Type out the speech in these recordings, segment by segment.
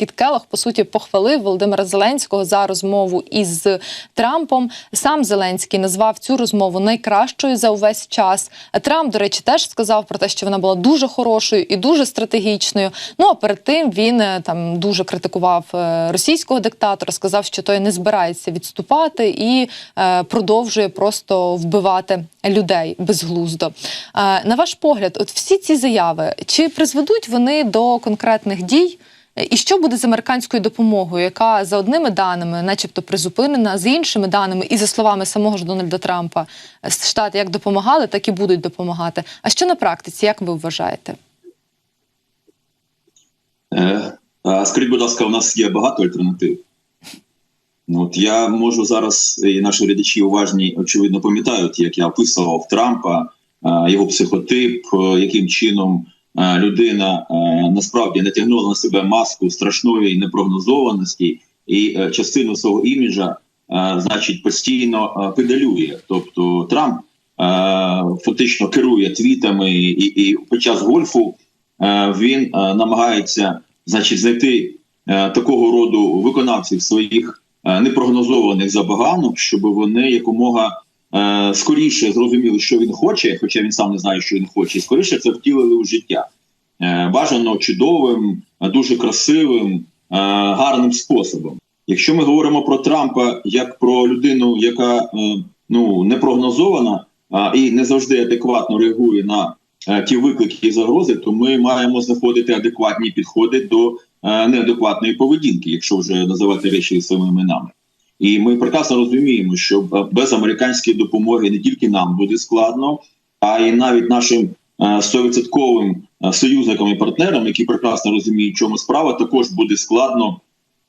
Кіт Келлог, по суті похвалив Володимира Зеленського за розмову із Трампом. Сам Зеленський назвав цю розмову найкращою за увесь час. Трамп, до речі, теж сказав про те, що вона була дуже хорошою і дуже стратегічною. Ну а перед тим він е, там дуже критикував е, російського диктатора, сказав, що той не збирається відступати і е, продовжує просто вбивати людей безглуздо. Е, на ваш погляд, от всі ці заяви чи призведуть вони до конкретних дій? Е, І що буде з американською допомогою, яка за одними даними, начебто, призупинена, з іншими даними, і за словами самого ж Дональда Трампа, е, штати як допомагали, так і будуть допомагати. А що на практиці, як ви вважаєте? Е, Скажіть, будь ласка, у нас є багато альтернатив. Ну, От я можу зараз, і наші глядачі уважні, очевидно, пам'ятають, як я описував Трампа, е, його психотип, яким чином людина е, насправді натягнула на себе маску страшної непрогнозованості і е, частину свого іміджа, е, значить, постійно е, педалює. Тобто Трамп е, фактично керує твітами, і, і під час гольфу е, він е, намагається значить, знайти е, такого роду виконавців своїх е, непрогнозованих забаганок, щоб вони якомога е, скоріше зрозуміли, що він хоче, хоча він сам не знає, що він хоче, і скоріше це втілили у життя. Е, бажано чудовим, е, дуже красивим, гарним способом. Якщо ми говоримо про Трампа як про людину, яка ну не прогнозована і не завжди адекватно реагує на ті виклики і загрози, то ми маємо знаходити адекватні підходи до неадекватної поведінки, якщо вже називати речі своїми іменами. І ми прекрасно розуміємо, що е, без американської допомоги не тільки нам буде складно, а й навіть нашим е, стовідсотковим е, союзникам і партнерам, які прекрасно розуміють, чому справа, також буде складно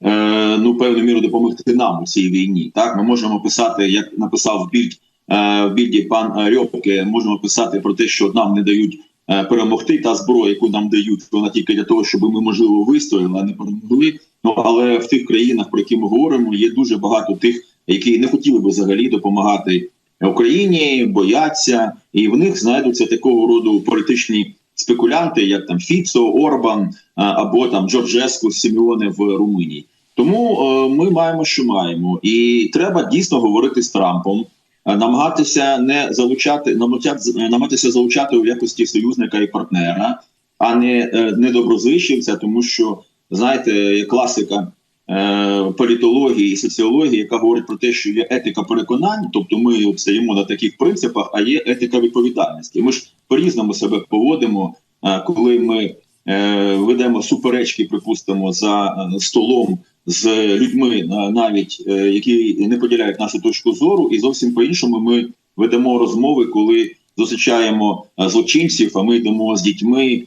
е, ну певною мірою допомогти нам у цій війні. Так ми можемо писати, як написав Більд е, в більді пан Рьопке, можемо писати про те, що нам не дають е, перемогти. Та зброя, яку нам дають, вона тільки для того, щоб ми можливо вистояли, а не перемогли. Ну але в тих країнах, про які ми говоримо, є дуже багато тих, які не хотіли би взагалі допомагати Україні, бояться, і в них знайдуться такого роду політичні спекулянти, як там Фіцо, Орбан або там Джорджеску Сіміоне в Румунії. Тому е, ми маємо, що маємо, і треба дійсно говорити з Трампом, е, намагатися не залучати, намагатися, намагатися залучати у якості союзника і партнера, а не е, недоброзичливця, тому що знаєте, класика е, політології і соціології, яка говорить про те, що є етика переконань, тобто ми стоїмо на таких принципах, а є етика відповідальності. Ми ж по-різному себе поводимо, е, коли ми е, ведемо суперечки, припустимо, за е, столом з людьми, навіть е, які не поділяють нашу точку зору, і зовсім по-іншому ми ведемо розмови, коли зустрічаємо злочинців, а ми йдемо з дітьми.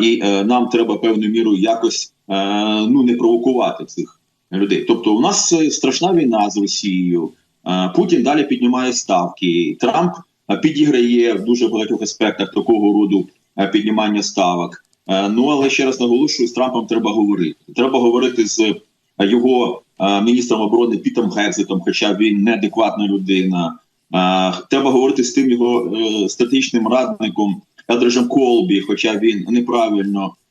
І нам треба певною мірою якось ну не провокувати цих людей. Тобто, у нас е, страшна війна з Росією. Е, Путін далі піднімає ставки. Трамп е, підіграє в дуже багатьох аспектах такого роду е, піднімання ставок. Е, Ну але ще раз наголошую, з Трампом треба говорити. Треба говорити з е, його е, міністром оборони Пітом Гекзетом, хоча він неадекватна людина. Е, Треба говорити з тим його е, стратегічним радником Елдрежем Колбі, хоча він неправильно е,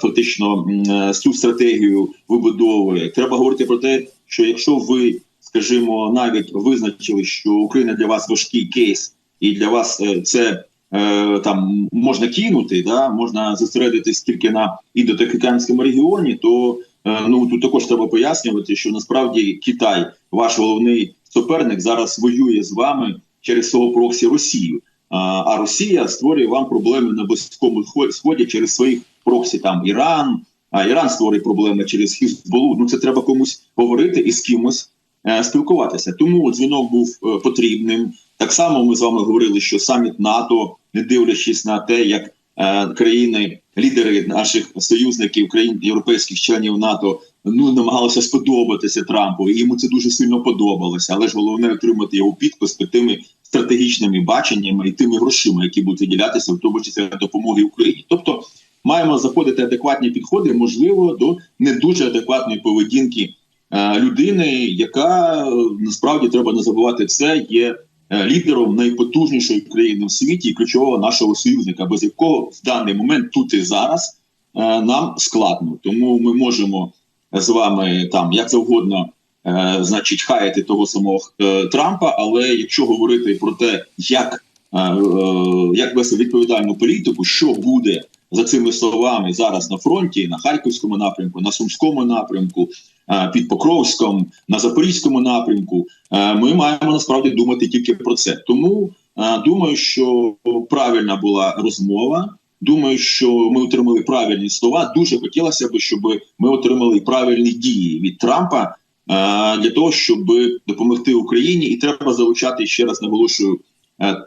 фактично е, цю стратегію вибудовує. Треба говорити про те, що якщо ви, скажімо, навіть визначили, що Україна для вас важкий кейс, і для вас е, це е, там можна кинути, да можна зосередитись тільки на індотихоокеанському регіоні, то е, ну тут також треба пояснювати, що насправді Китай, ваш головний суперник, зараз воює з вами через свого проксі Росію. А, Росія створює вам проблеми на близькому Схо- сході через своїх проксі, там Іран. А Іран створює проблеми через Хізболу. Ну це треба комусь говорити і з кимось е, спілкуватися. Тому дзвінок був е, потрібним. Так само ми з вами говорили, що саміт НАТО, не дивлячись на те, як е, країни, лідери наших союзників, країн європейських членів НАТО, ну намагалися сподобатися Трампу. І йому це дуже сильно подобалося. Але ж головне отримати його підпис під тими стратегічними баченнями і тими грошима, які будуть виділятися, в тому числі допомоги Україні. Тобто маємо заходити адекватні підходи, можливо, до не дуже адекватної поведінки е, людини, яка е, насправді треба не забувати це, є е, лідером найпотужнішої країни в світі і ключового нашого союзника, без якого в даний момент тут і зараз нам складно. Тому ми можемо з вами там як завгодно, значить, хаяти того самого е, Трампа. Але якщо говорити про те, як, е, е, як вести відповідальну політику, що буде за цими словами зараз на фронті, на харківському напрямку, на сумському напрямку, е, під Покровськом, на Запорізькому напрямку, е, ми маємо насправді думати тільки про це. Тому е, думаю, що правильна була розмова. Думаю, що ми отримали правильні слова. Дуже хотілося б, щоб ми отримали правильні дії від Трампа для того, щоб допомогти Україні, і треба залучати ще раз наголошую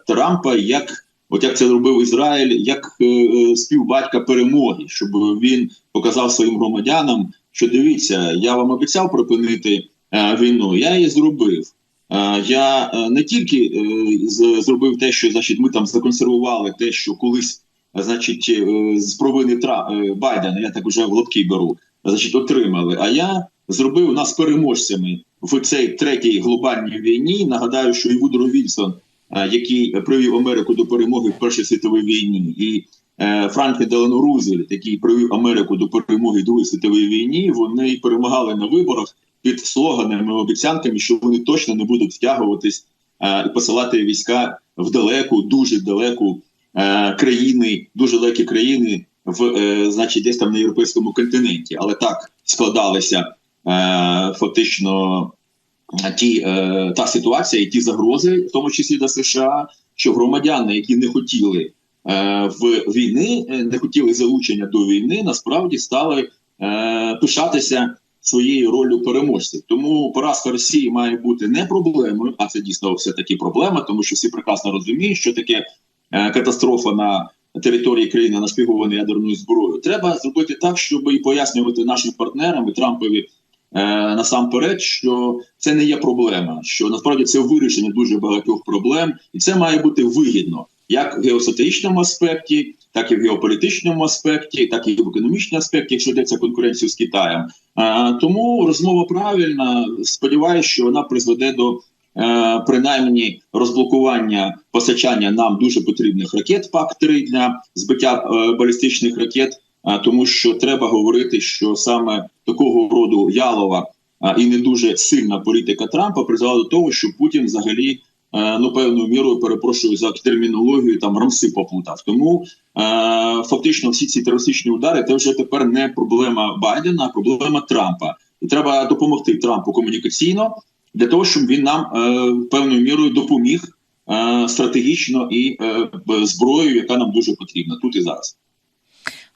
Трампа як. От як це зробив Ізраїль, як е, е, співбатька перемоги, щоб він показав своїм громадянам, що дивіться, я вам обіцяв припинити е, війну, я її зробив. Е, я е, не тільки е, зробив те, що значить, ми там законсервували те, що колись, значить, е, з провини Тра е, Байдена, я так уже в лапки беру, значить, отримали. А я зробив нас переможцями в цій третій глобальній війні. Нагадаю, що і Вудро Вільсон, який привів Америку до перемоги в Першій світовій війні, і е, Франклін Делано Рузвельт, який привів Америку до перемоги в Другій світовій війні, вони перемагали на виборах під слоганами, обіцянками, що вони точно не будуть втягуватись е, і посилати війська в далеку, дуже далеку е, країни, дуже далекі країни, в е, значить, десь там на європейському континенті. Але так складалися е, фактично е, ті е, та ситуація і ті загрози, в тому числі до США, що громадяни, які не хотіли е, в війни, е, не хотіли залучення до війни, насправді стали е, пишатися своєю ролью переможців. Тому поразка Росії має бути не проблемою, а це дійсно все таки проблема, тому що всі прекрасно розуміють, що таке е, катастрофа на території країни нашпіговані ядерною зброєю. Треба зробити так, щоб і пояснювати нашим партнерам і Трампові. Е, Насамперед, що це не є проблема, що насправді це вирішення дуже багатьох проблем, і це має бути вигідно як в геостратегічному аспекті, так і в геополітичному аспекті, так і в економічному аспекті, якщо йдеться конкуренцію з Китаєм. Е, Тому розмова правильна. Сподіваюся, що вона призведе до е, принаймні розблокування постачання нам дуже потрібних ракет ПАК-3 для збиття балістичних ракет. Е, Тому що треба говорити, що саме такого роду ялова і не дуже сильна політика Трампа призвела до того, що Путін взагалі е, ну певною мірою перепрошую за термінологію там рамси поплутав. Тому е, фактично всі ці терористичні удари це вже тепер не проблема Байдена, а проблема Трампа. І треба допомогти Трампу комунікаційно для того, щоб він нам е, певною мірою допоміг е, стратегічно і е, зброєю, яка нам дуже потрібна тут і зараз.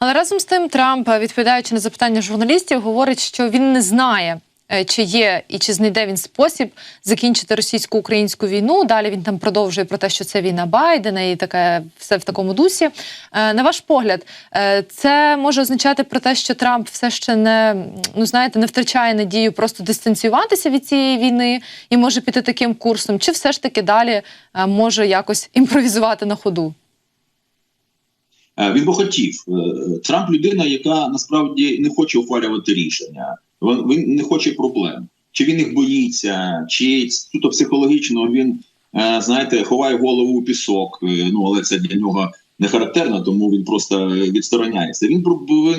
Але разом з тим Трамп, відповідаючи на запитання журналістів, говорить, що він не знає, е, чи є і чи знайде він спосіб закінчити російсько-українську війну. Далі він там продовжує про те, що це війна Байдена і таке все в такому дусі. Е, На ваш погляд, е, це може означати про те, що Трамп все ще не ну знаєте, не втрачає надію просто дистанціюватися від цієї війни і може піти таким курсом, чи все ж таки далі е, може якось імпровізувати на ходу? Е, Він би хотів. Е, Трамп людина, яка насправді не хоче ухвалювати рішення. Він, не хоче проблем. Чи він їх боїться, чи суто психологічно він, е, знаєте, ховає голову у пісок. Ну але це для нього не характерно, тому він просто відстороняється. Він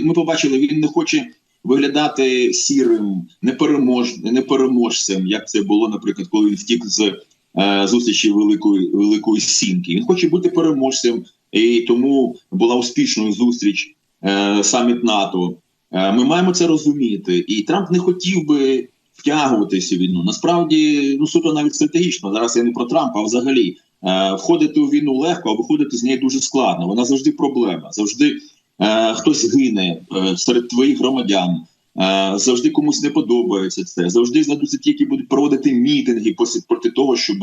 ми побачили, він не хоче виглядати сірим, неперемож, непереможцем, як це було, наприклад, коли він втік з зустрічі великої великої сімки. Він хоче бути переможцем, і тому була успішною зустріч е, саміт НАТО. Е, ми маємо це розуміти, і Трамп не хотів би втягуватися в війну. Насправді, ну суто навіть стратегічно. Зараз я не про Трампа, а взагалі е, входити у війну легко, а виходити з неї дуже складно. Вона завжди проблема. Завжди е, хтось гине е, серед твоїх громадян. Е, Завжди комусь не подобається це. Завжди знайдуться ті, які будуть проводити мітинги проти того, щоб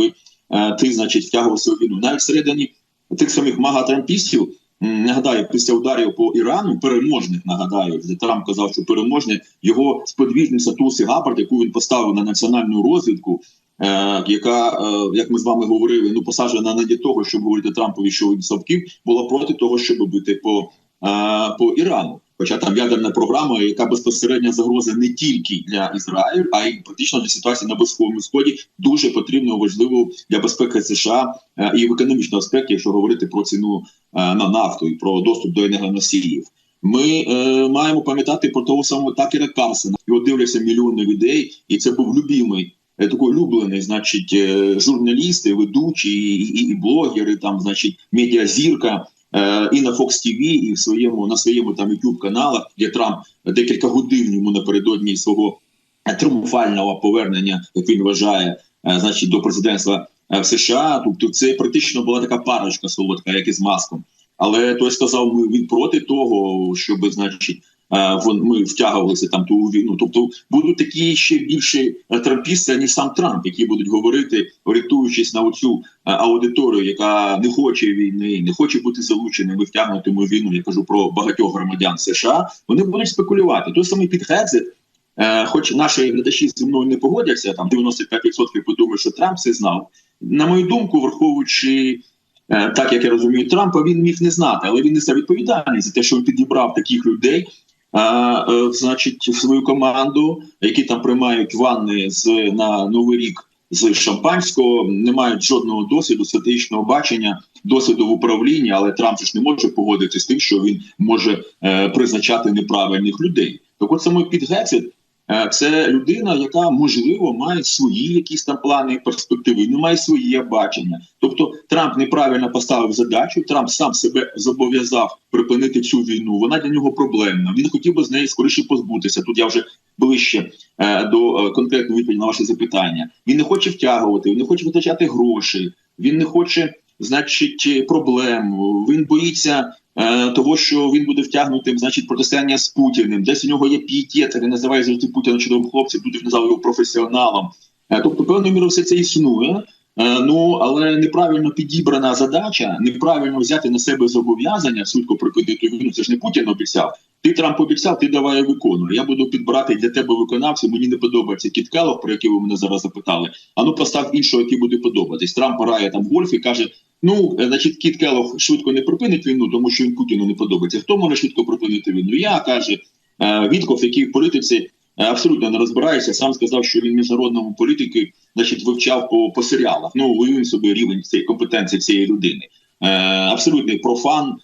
е, ти, значить, втягувався у війну. Навіть всередині тих самих мага-трампістів, нагадаю, після ударів по Ірану, переможних нагадаю, де Трамп казав, що переможне його сподвіжниця Тулсі Гапард, яку він поставив на національну розвідку, е, яка, е, як ми з вами говорили, ну посаджена не для того, щоб говорити Трампові, що він совків, була проти того, щоб бити по, е, по Ірану. Хоча там ядерна програма, яка безпосередня загроза не тільки для Ізраїлю, а й практично для ситуації на Близькому Сході, дуже потрібно важливо для безпеки США е, і в економічному аспекті, якщо говорити про ціну е, на нафту і про доступ до енергоносіїв. Ми е, маємо пам'ятати про того самого Такера Карсена. Його дивляться мільйони людей, і це був любимий, е, такий улюблений, значить, е, журналісти, ведучі, і, і, і блогери, там, значить, медіазірка. Е, і на Fox TV, і в своєму на своєму там youtube каналах, де Трамп декілька годин йому напередодні свого триумфального тріумфального повернення, як він вважає, е, значить, до президентства е, в США. Тобто, це практично була така парочка солодка, як і з маском. Але той сказав, ми він проти того, щоб, значить, е, ми втягувалися там ту війну. Тобто будуть такі ще більше е, трампісти, ніж сам Трамп, які будуть говорити, орієнтуючись на оцю е, аудиторію, яка не хоче війни, не хоче бути залученими, втягнутими війну. Я кажу про багатьох громадян США. Вони будуть спекулювати. Той самий Піт Гедзет, Е, хоч наші глядачі зі мною не погодяться, там 95% подумають, що Трамп це знав. На мою думку, враховуючи е, так, як я розумію, Трампа він міг не знати, але він несе відповідальність за те, що він підібрав таких людей, е, е, значить, свою команду, які там приймають ванни з на новий рік з шампанського, не мають жодного досвіду, стратегічного бачення, досвіду в управлінні, але Трамп ж не може погодитися з тим, що він може е, призначати неправильних людей. Так от саме під Гецет Е, Це людина, яка можливо має свої якісь там плани і перспективи, не має своє бачення. Тобто Трамп неправильно поставив задачу. Трамп сам себе зобов'язав припинити цю війну. Вона для нього проблемна. Він хотів би з неї скоріше позбутися. Тут я вже ближче е, до е, конкретної відповіді на ваше запитання. Він не хоче втягувати, він не хоче витрачати гроші. Він не хоче, значить, проблем. Він боїться е, того, що він буде втягнутим, значить, протистояння з Путіним. Десь у нього є пієтет, він називає завжди Путіна чудовим хлопцем, тут назвав його професіоналом. Е, тобто, певною мірою все це існує. Е, Ну але неправильно підібрана задача, неправильно взяти на себе зобов'язання судко припинити війну. Це ж не Путін обіцяв. Ти Трамп обіцяв, ти давай я виконую. Я буду підбирати для тебе виконавців. Мені не подобається Кіт Келлог, про який ви мене зараз запитали. А ну постав іншого, який буде подобатись. Трамп грає там в гольф і каже: Ну, е, значить, Кіт Келлог швидко не припинить війну, тому що він Путіну не подобається. Хто може швидко припинити війну? Я каже е, Вітков, який в політиці е, абсолютно не розбирається. Сам сказав, що він міжнародному політики, значить, вивчав по, по серіалах. Ну, уявив собі рівень цієї компетенції цієї людини. Абсолютний профан,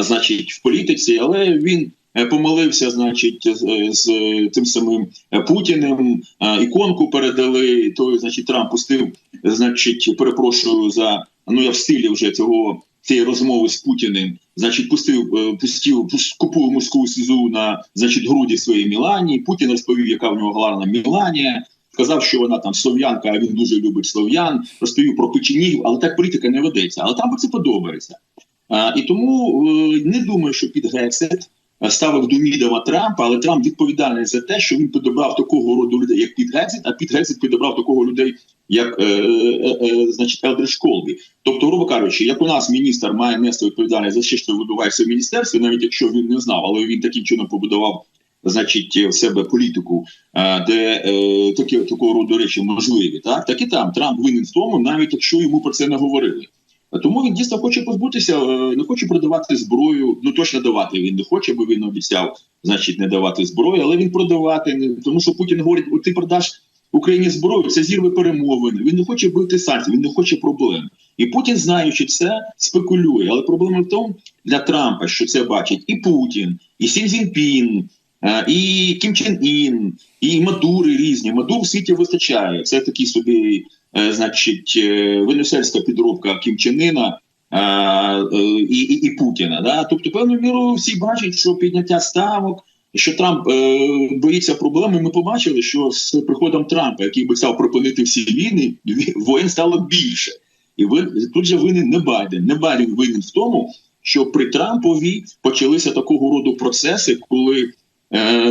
значить, в політиці, але він. Е, Помилився, значить, з, з тим самим е, Путіним. Е, Іконку передали. Той, значить, Трамп пустив, значить, перепрошую за ну я в стилі вже цього цієї розмови з Путіним. Значить, пустив е, пустив пус- купив мужську слізу на значить груді своїй Мілані. Путін розповів, яка в нього гарна Міланія. Сказав, що вона там слов'янка, а він дуже любить слов'ян. Розповів про печенігів, але так політика не ведеться. Але там це подобається. А, і тому е, не думаю, що під Гексет ставив до Мідова Трампа, але Трамп відповідальний за те, що він підобрав такого роду людей, як Піт Гексет, а Піт Гексет підобрав такого людей, як е, е, е, значить Елдриш Колбі. Тобто, грубо кажучи, як у нас міністр має нести відповідальність за все, що відбувається в міністерстві, навіть якщо він не знав, але він таким чином побудував. Значить, в себе політику, е, де е, такі такого роду речі можливі, так так і там Трамп винен в тому, навіть якщо йому про це не говорили. Тому він дійсно хоче позбутися, е, не хоче продавати зброю. Ну точно давати він не хоче, бо він обіцяв, значить, не давати зброю, але він продавати не тому, що Путін говорить: ти продаш Україні зброю, це зірве перемовини. Він не хоче бити санкції, він не хоче проблем. І Путін, знаючи це, спекулює. Але проблема в тому для Трампа, що це бачить і Путін, і Сін Цзіньпін, е, і Кім Чен Ін, і Мадури різні. Мадур в світі вистачає. Це такий собі, е, значить, е, венесельська підробка Кім Чен Іна. е, І, і, і Путіна, да, тобто певною мірою всі бачать, що підняття ставок, що Трамп е, боїться проблеми. Ми побачили, що з приходом Трампа, який обіцяв припинити всі війни, ві- воєн стало більше. І ви тут же винен не Байден. Не Байден винен в тому, що при Трампові почалися такого роду процеси, коли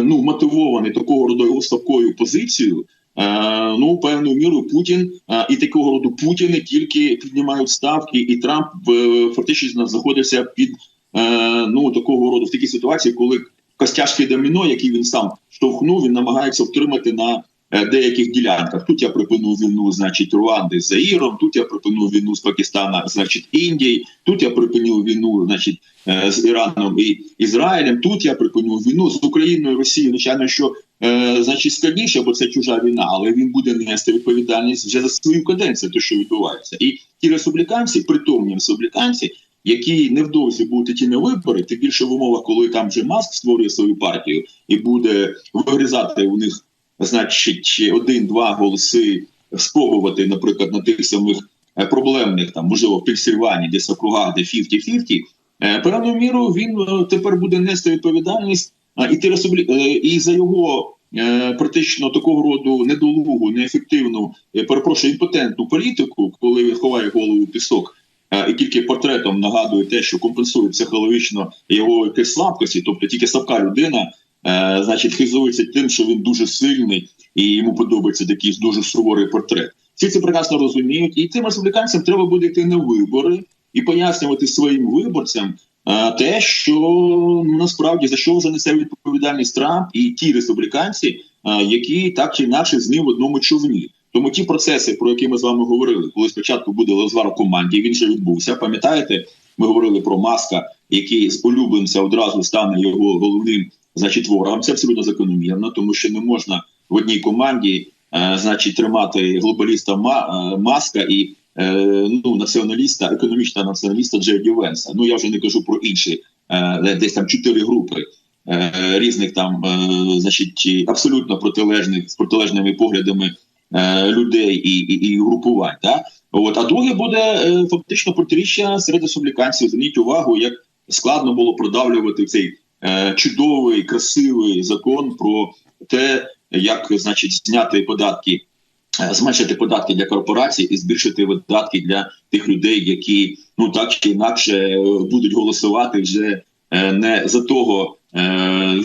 ну мотивований такого роду слабкою позицією. Е, ну, певною мірою Путін е, і такого роду Путіни тільки піднімають ставки, і Трамп е, фактично знаходився під е, ну такого роду в такій ситуації, коли костяшки доміно, які він сам штовхнув, він намагається втримати на е, деяких ділянках. Тут я припинив війну, значить, Руанди з Заїром, тут я припинив війну з Пакистана, значить, Індії, тут я припинив війну, значить, е, з Іраном і Ізраїлем. Тут я припинив війну з Україною, Росією. Звичайно, що е, значить складніше, бо це чужа війна, але він буде нести відповідальність вже за свою каденцію, те, що відбувається. І ті республіканці, притомні республіканці, які невдовзі будуть ті на вибори, тим більше в умовах, коли там вже Маск створює свою партію і буде вигризати у них, значить, один-два голоси, спробувати, наприклад, на тих самих е, проблемних, там можливо, в Пенсільванії, десь округах, де 50-50, е, певною мірою він е, тепер буде нести відповідальність і, ті і за його практично такого роду недолугу, неефективну, перепрошую, імпотентну політику, коли він ховає голову в пісок. І тільки портретом нагадує те, що компенсує психологічно його якісь слабкості, тобто тільки слабка людина, е, значить, хизується тим, що він дуже сильний і йому подобається такий дуже суворий портрет. Всі це прекрасно розуміють, і тим республіканцям треба буде йти на вибори і пояснювати своїм виборцям е, те, що ну насправді за що вже несе відповідальність Трамп і ті республіканці, е, які так чи інакше з ним в одному човні. Тому ті процеси, про які ми з вами говорили, коли спочатку буде розвар у команді, він вже відбувся. Пам'ятаєте, ми говорили про маска, який з одразу стане його головним, значить, ворогом. Це абсолютно закономірно, тому що не можна в одній команді, е, значить, тримати глобаліста е, маска і е, ну націоналіста, економічного націоналіста Джерді Венса. Ну я вже не кажу про інші, е, десь там чотири групи. Різних там, значить, абсолютно протилежних з протилежними поглядами людей і, і, і групувань. Да? От а друге буде фактично протиріччя серед республіканців. Зверніть увагу, як складно було продавлювати цей чудовий, красивий закон про те, як значить зняти податки, е, зменшити податки для корпорацій і збільшити видатки для тих людей, які ну так чи інакше е, будуть голосувати вже е, не за того е,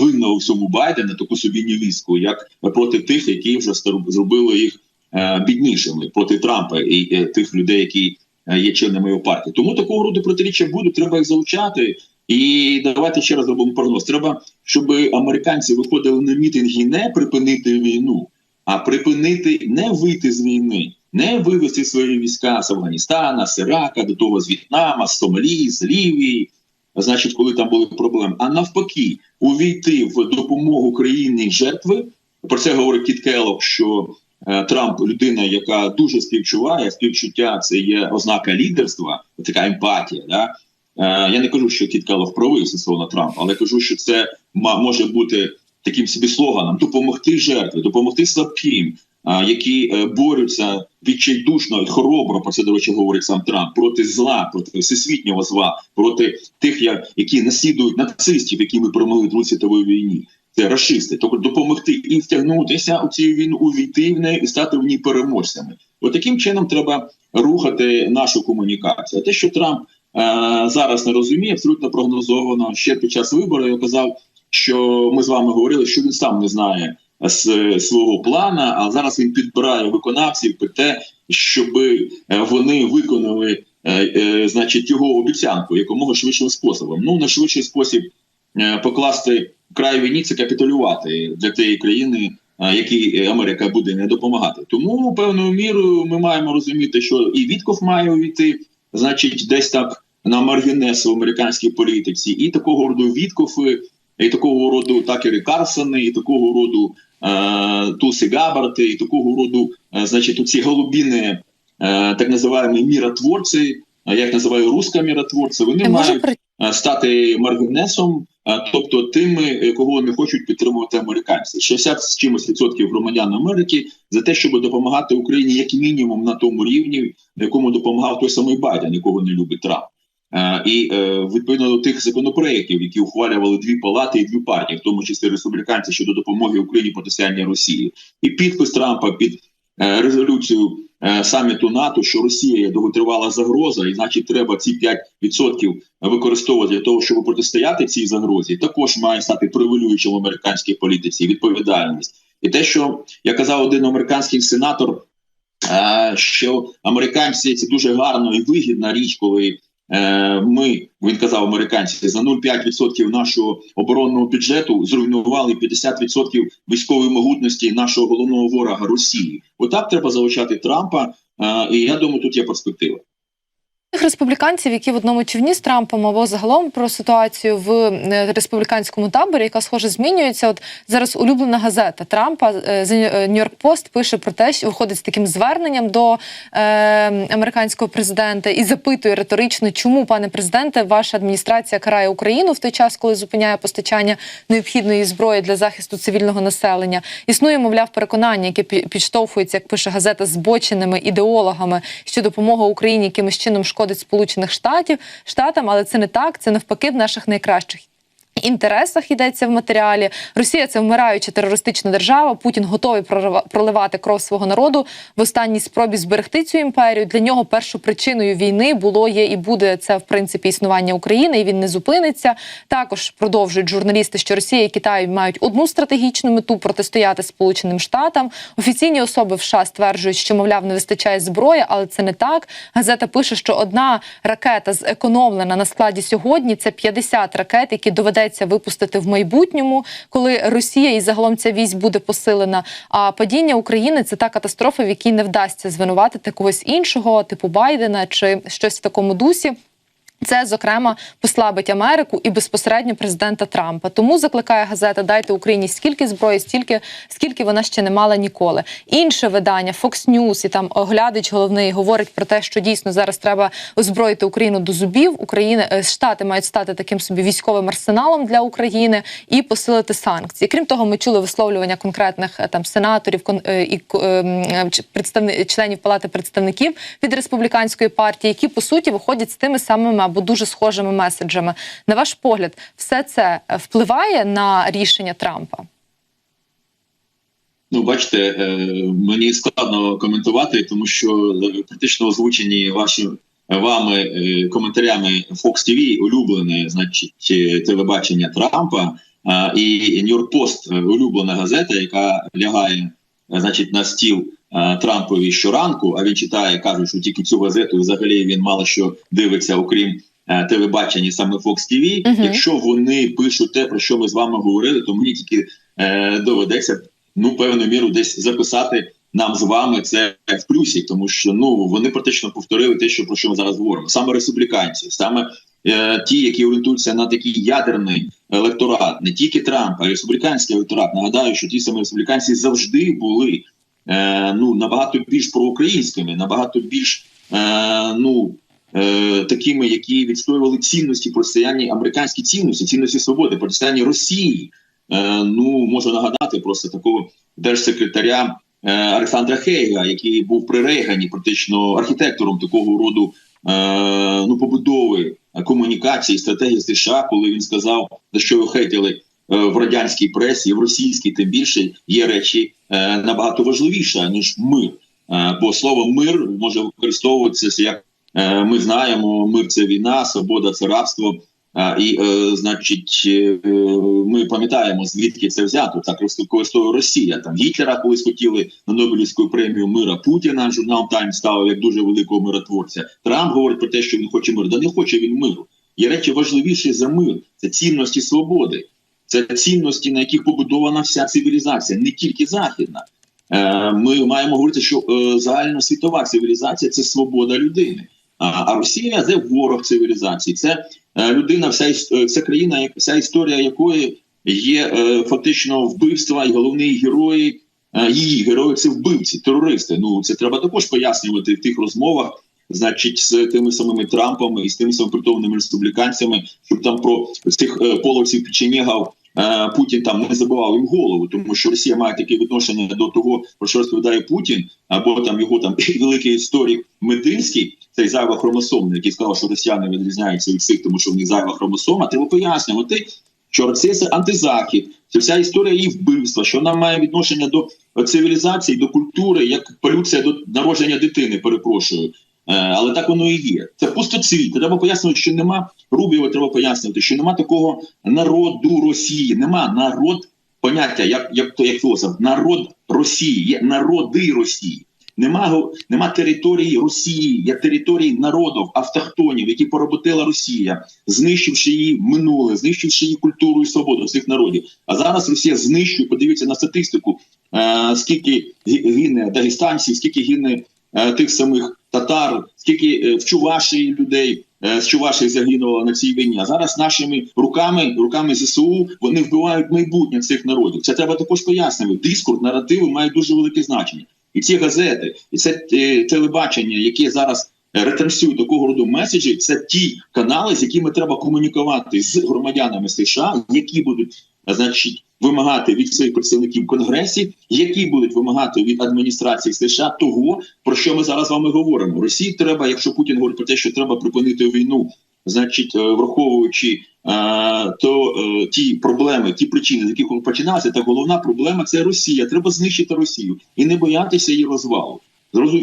винного в всьому Байдена, таку собі невістку, як проти тих, які вже зробили їх е, біднішими проти Трампа і е, тих людей, які е, є членами його партії. Тому такого роду протиріччя будуть, треба їх залучати. І давайте ще раз зробимо прогноз. Треба, щоб американці виходили на мітинги не припинити війну, а припинити не вийти з війни, не вивести свої війська з Афганістана, з Ірака, до того з В'єтнама, з Сомалі, з Лівії. Значить, коли там були проблеми, а навпаки, увійти в допомогу країні жертви. Про це говорить Кіт Келлог, що е, Трамп людина, яка дуже співчуває, співчуття це є ознака лідерства, така емпатія. Да? Е, я не кажу, що Кіт Келлог правий стосовно Трампа, але кажу, що це може бути таким собі слоганом: допомогти жертві, допомогти слабким, які е, борються відчайдушно і хоробро, про це до речі, говорить сам Трамп, проти зла, проти всесвітнього зла, проти тих, які наслідують нацистів, які ми перемогли в Другій світовій війні. Це расисти, тобто допомогти і втягнутися у цю війну, увійти в неї і стати в ній переможцями. От чином треба рухати нашу комунікацію. А те, що Трамп е, зараз не розуміє, абсолютно прогнозовано ще під час виборів. Я казав, що ми з вами говорили, що він сам не знає з свого плана, а зараз він підбирає виконавців під те, щоб вони виконали, е, е, значить, його обіцянку якомога швидшим способом. Ну найшвидший спосіб е, покласти край війні це капітулювати для тієї країни. е, Якій Америка буде не допомагати, тому певною мірою ми маємо розуміти, що і Вітков має увійти, значить, десь так на маргінес в американській політиці, і такого роду Віткофи, і такого роду Такери Карсони, і такого роду е, Туси Габарти, і такого роду, е, значить, ці голубіни, е, так називаємо міротворці, а я їх називаю руска міротворці, вони Чи мають при е, стати маргінесом, е, тобто тими, е, кого не хочуть підтримувати американці. 60 з чимось відсотків громадян Америки за те, щоб допомагати Україні як мінімум на тому рівні, на якому допомагав той самий Байден, якого не любить Трамп. І е, відповідно до тих законопроєктів, які ухвалювали дві палати і дві партії, в тому числі республіканці щодо допомоги Україні протистояння Росії, і підпис Трампа під е, резолюцію е, саміту НАТО, що Росія є довготривала загроза, і значить треба ці 5% використовувати для того, щоб протистояти цій загрозі, також має стати превалюючим в американській політиці відповідальність. І те, що я казав, один американський сенатор, що американці це дуже гарно і вигідна річ, коли ми він казав американці за 0,5% нашого оборонного бюджету зруйнували 50% військової могутності нашого головного ворога Росії. Отак треба залучати Трампа, е, і я думаю, тут є перспектива. Республіканців, які в одному човні з Трампом або загалом про ситуацію в е, республіканському таборі, яка схоже змінюється. От зараз улюблена газета Трампа е, Нью-Йорк Пост пише про те, що виходить з таким зверненням до е, американського президента і запитує риторично, чому, пане президенте, ваша адміністрація карає Україну в той час, коли зупиняє постачання необхідної зброї для захисту цивільного населення. Існує, мовляв, переконання, яке пі- підштовхується, як пише газета, збоченими ідеологами, що допомога Україні якимось чином шкодить Сполучених Штатів штатам, але це не так. Це навпаки в наших найкращих. Інтересах йдеться в матеріалі. Росія це вмираюча терористична держава. Путін готовий проливати кров свого народу в останній спробі зберегти цю імперію. Для нього першопричиною війни було є і буде це в принципі існування України, і він не зупиниться. Також продовжують журналісти, що Росія і Китай мають одну стратегічну мету протистояти Сполученим Штатам. Офіційні особи в США стверджують, що мовляв не вистачає зброї, але це не так. Газета пише, що одна ракета зекономлена на складі сьогодні. Це 50 ракет, які доведеться випустити в майбутньому, коли Росія і загалом ця вісь буде посилена. А падіння України це та катастрофа, в якій не вдасться звинуватити когось іншого, типу Байдена чи щось в такому дусі. Це зокрема послабить Америку і безпосередньо президента Трампа. Тому закликає газета Дайте Україні стільки зброї, стільки скільки вона ще не мала ніколи. Інше видання Fox News і там оглядач головний говорить про те, що дійсно зараз треба озброїти Україну до зубів. Україна е, штати мають стати таким собі військовим арсеналом для України і посилити санкції. Крім того, ми чули висловлювання конкретних е, там сенаторів е, і ко- е, м, ч- представни- членів палати представників від республіканської партії, які по суті виходять з тими самими або дуже схожими меседжами. На ваш погляд, все це е, впливає на рішення Трампа? Ну, бачите, е, мені складно коментувати, тому що е, практично озвучені ваші вами коментарями Fox TV улюблене, значить, телебачення Трампа і Нью-Йорк Пост улюблена газета, яка лягає, значить, на стіл Трампові щоранку. А він читає, кажуть, що тільки цю газету взагалі він мало що дивиться, окрім е, телебачення саме Fox TV. Мгм. Якщо вони пишуть те, про що ми з вами говорили, то мені тільки е, доведеться ну певну міру десь записати нам з вами це в плюсі, тому що ну вони практично повторили те, що про що ми зараз говоримо. Саме республіканці, саме е, ті, які орієнтуються на такий ядерний електорат, не тільки Трамп, а й республіканський електорат. Нагадаю, що ті самі республіканці завжди були е, ну набагато більш проукраїнськими, набагато більш е, ну. е, Такими, які відстоювали цінності протистояння американські цінності, цінності свободи, протистояння Росії. Е, ну можу нагадати просто такого держсекретаря е, Олександра Хейга, який був при Рейгані практично архітектором такого роду е, ну побудови е, комунікації, стратегії США, коли він сказав, за що ви хейтили е, в радянській пресі, в російській, тим більше є речі е, набагато важливіше ніж мир. Е, бо слово мир може використовуватися як е, ми знаємо, мир це війна, свобода це рабство. І, е, значить, е, ми пам'ятаємо, звідки це взято. Так використовує Росія. Там Гітлера колись хотіли на Нобелівську премію мира Путіна. Журнал Тайм ставив як дуже великого миротворця. Трамп говорить про те, що він хоче миру. Да не хоче він миру. Є речі важливіші за мир. Це цінності свободи, це цінності, на яких побудована вся цивілізація, не тільки західна. Е, Ми маємо говорити, що е, загальносвітова цивілізація це свобода людини. А, Росія це ворог цивілізації. Це Е, людина, вся це країна, вся історія якої є фактично вбивства, і головні герої її герої це вбивці, терористи. Ну це треба також пояснювати в тих розмовах, значить, з тими самими Трампами і з тими самими притомними республіканцями, щоб там про цих е, половців печенєгав е, Путін там не забивав їм голову, тому що Росія має таке відношення до того, про що розповідає Путін, або там його там великий історик Мединський, цей зайва хромосомний, який сказав, що росіяни відрізняються від всіх, тому що в них зайва хромосома. Треба пояснювати, що це антизахід, це вся історія її вбивства, що вона має відношення до цивілізації, до культури, як полюція до народження дитини. Перепрошую. Е, Але так воно і є. Це пустоцвіт. Треба пояснювати, що нема Рубіва. Треба пояснювати, що нема такого народу Росії. Нема народ поняття, як як то як філософ, народ Росії, є народи Росії. Нема, нема території Росії, є території народів, автохтонів, які поработила Росія, знищивши її минуле, знищивши її культуру і свободу цих народів. А зараз Росія знищує, подивіться на статистику, е, скільки гине дагестанців, скільки гине тих самих татар, скільки е, в Чувашії людей е, з Чувашії загинуло на цій війні. А зараз нашими руками, руками ЗСУ, вони вбивають майбутнє цих народів. Це треба також пояснювати. Дискурс, наративи мають дуже велике значення. І ці газети, і це е, телебачення, яке зараз е, ретранслюють такого роду меседжі, це ті канали, з якими треба комунікувати з громадянами США, які будуть, е, значить, вимагати від своїх представників в конгресі, які будуть вимагати від адміністрації США того, про що ми зараз з вами говоримо. Росії треба, якщо Путін говорить про те, що треба припинити війну, значить, е, враховуючи е, то е, ті проблеми, ті причини, з яких воно починалося, та головна проблема це Росія. Треба знищити Росію і не боятися її розвалу.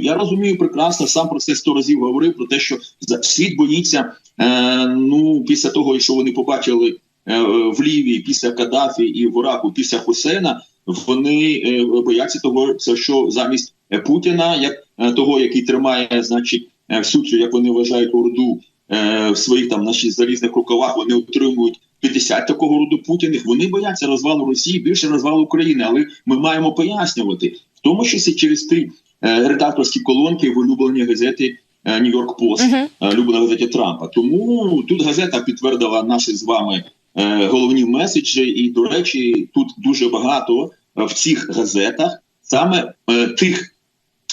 Я розумію прекрасно, сам про це сто разів говорив про те, що за- світ боїться. Е, ну, після того, що вони побачили в Лівії, після Каддафі і в Іраку, після Хусейна, вони е, бояться того, що замість е, Путіна, як е, того, який тримає, значить, е, всю цю, як вони вважають, орду е, в своїх там наші залізних рукавах, вони отримують 50 такого роду путіних. Вони бояться розвалу Росії, більше розвалу України. Але ми маємо пояснювати, в тому числі через ті е, редакторські колонки в улюбленій газеті Нью-Йорк Пост, улюблена газеті Трампа. Тому тут газета підтвердила наші з вами е, головні меседжі, і до речі, тут дуже багато е, в цих газетах саме е, тих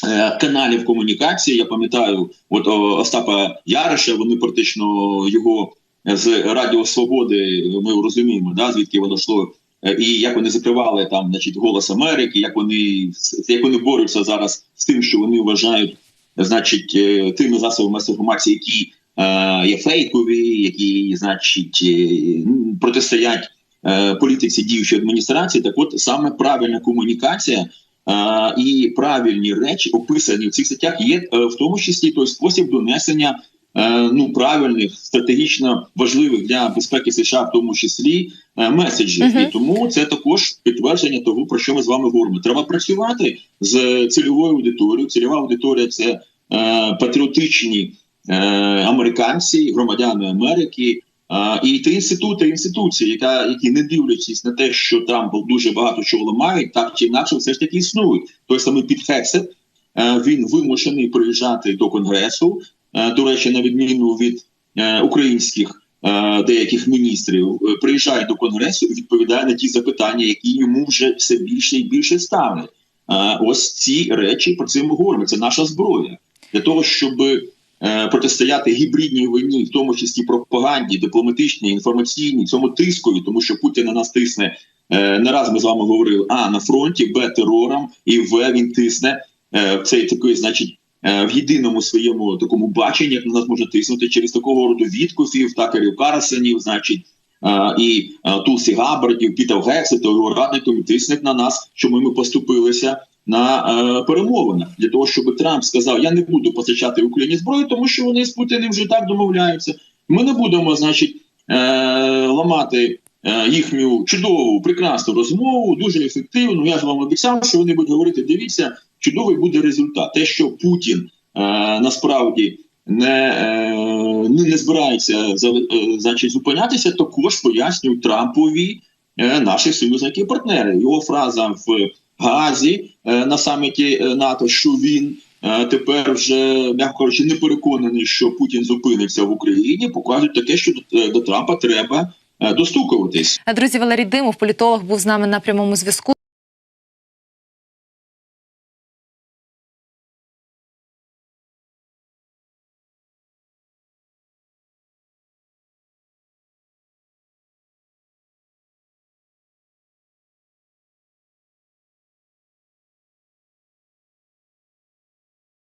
е, каналів комунікації. Я пам'ятаю, от Остапа Яриша, вони практично його з Радіо Свободи. Ми розуміємо, да, звідки воно йшло. Е, І як вони закривали там, значить, голос Америки, як вони як вони борються зараз з тим, що вони вважають, значить, е, тими засобами інформації, які е, є фейкові, які, значить, е, протистоять е, політиці діючої адміністрації. Так, от саме правильна комунікація е, і правильні речі, описані в цих статтях, є е, в тому числі той спосіб донесення. е, Ну, правильних стратегічно важливих для безпеки США, в тому числі е, меседжів, Мгм. і тому це також підтвердження того, про що ми з вами говоримо. Треба працювати з цільовою аудиторією. Цільова аудиторія це е, патріотичні е, американці, громадяни Америки. е, І ті інститути, інституції, яка які не дивлячись на те, що там дуже багато чого ламають, так чи інакше, все ж таки існують. Той самий Піт Хексет, е, він вимушений приїжджати до конгресу. Е, До речі, на відміну від е, українських е, деяких міністрів, е, приїжджає до конгресу і відповідає на ті запитання, які йому вже все більше і більше ставлять. Е, Ось ці речі про це ми говоримо. Це наша зброя для того, щоб е, протистояти гібридній війні, в тому числі пропаганді, дипломатичній, інформаційній, цьому тискові, тому що Путін на нас тисне. е, Не раз ми з вами говорили: а на фронті, б терором, і в він тисне е, в цей такий, значить. е, В єдиному своєму такому баченні, як на нас може тиснути через такого роду відкуфів, такерів Карасенів, значить, е, і Тулсі Габбардів, Піта Гексета, його радником тисне на нас, що ми, поступилися на е, перемовинах для того, щоб Трамп сказав: Я не буду постачати Україні зброю, тому що вони з Путіним вже так домовляються. Ми не будемо, значить, е, ламати е, їхню чудову, прекрасну розмову, дуже ефективну. Я ж вам обіцяв, що вони будуть говорити: дивіться, чудовий буде результат. Те, що Путін насправді не, не, не збирається за- е, значить, зупинятися, також пояснюють Трампові е, наші союзники і партнери. Його фраза в Гаазі е, на саміті НАТО, що він тепер вже м'яко кажучи, не переконаний, що Путін зупиниться в Україні, показують таке, що до, до Трампа треба достукуватись. Друзі, Валерій Димов, політолог, був з нами на прямому зв'язку.